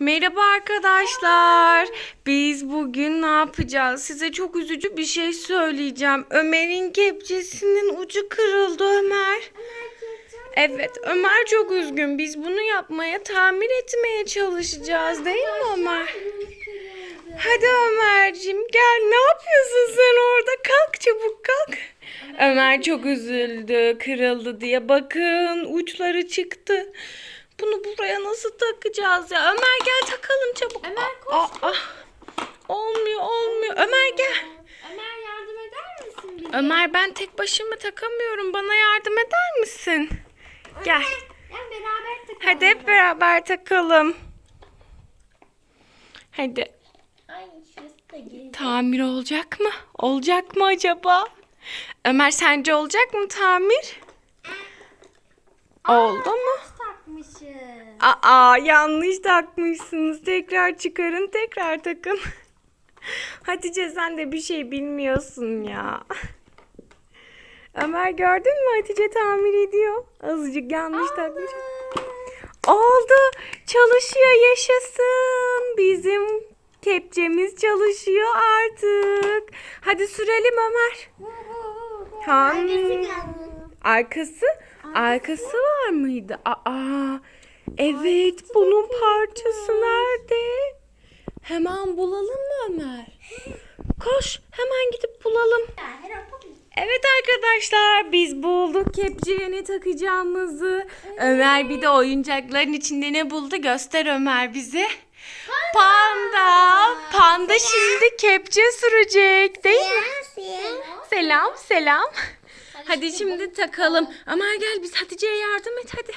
Merhaba arkadaşlar. Biz bugün ne yapacağız? Size çok üzücü bir şey söyleyeceğim. Ömer'in kepçesinin ucu kırıldı Ömer. Evet, Ömer çok üzgün. Biz bunu yapmaya, tamir etmeye çalışacağız değil mi Ömer? Hadi Ömer'cim gel. Ne yapıyorsun sen orada? Kalk çabuk kalk. Ömer çok üzüldü, kırıldı diye. Bakın uçları çıktı. Bunu buraya nasıl takacağız ya? Ömer gel takalım çabuk. Ömer koş, Aa, aa. Olmuyor, olmuyor. Ömer gel. Ömer yardım eder misin bize? Ömer ben tek başıma takamıyorum. Bana yardım eder misin? Gel. Gel beraber takalım. Hadi hep beraber takalım. Hadi. Ay şurası da girdi. Tamir olacak mı? Olacak mı acaba? Ömer sence olacak mı tamir? Oldu mu? Takmışız. Aa yanlış takmışsınız. Tekrar çıkarın, tekrar takın. Hatice sen de bir şey bilmiyorsun ya. Ömer gördün mü Hatice tamir ediyor. Azıcık yanlış takmış. Oldu. Çalışıyor yaşasın. Bizim kepçemiz çalışıyor artık. Hadi sürelim Ömer. Han. Arkası? Arkası var mıydı? Aa, evet bunun parçası nerede? Hemen bulalım mı Ömer? Koş hemen gidip bulalım. Evet arkadaşlar biz bulduk kepçeye ne takacağımızı. Ömer bir de oyuncakların içinde ne buldu göster Ömer bize. Panda. Panda şimdi kepçe sürecek değil mi? Selam selam. Hadi şimdi takalım. Ömer gel biz Hatice'ye yardım et hadi.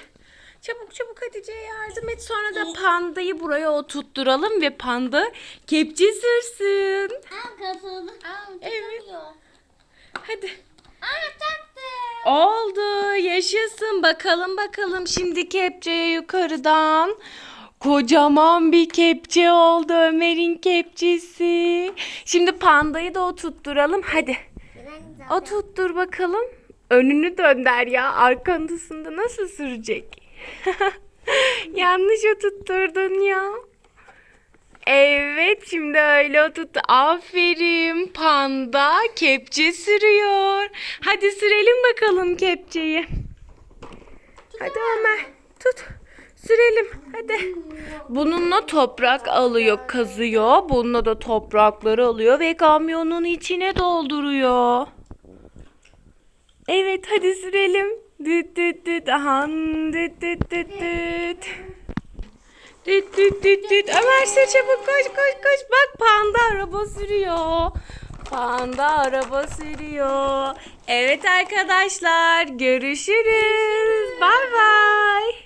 Çabuk çabuk Hatice'ye yardım et. Sonra da pandayı buraya oturtturalım ve panda kepçe sürsün. Aa kazandı. Aa Evet. Hadi. Aa taktı. Oldu. Yaşasın. Bakalım bakalım şimdi kepçeye yukarıdan. Kocaman bir kepçe oldu Ömer'in kepçesi. Şimdi pandayı da oturtturalım. Hadi. Oturttur bakalım. Önünü dönder ya. Arkasında nasıl sürecek? Yanlış oturtturdun ya. Evet şimdi öyle oturttu. Aferin panda kepçe sürüyor. Hadi sürelim bakalım kepçeyi. Hadi Ömer tut. Sürelim hadi. Bununla toprak alıyor kazıyor. Bununla da toprakları alıyor ve kamyonun içine dolduruyor. Evet hadi sürelim. Düt düt düt. Ahan düt düt düt düt. Düt düt düt düt. Ömer sür çabuk koş koş koş. Bak panda araba sürüyor. Panda araba sürüyor. Evet arkadaşlar görüşürüz. Bay bay.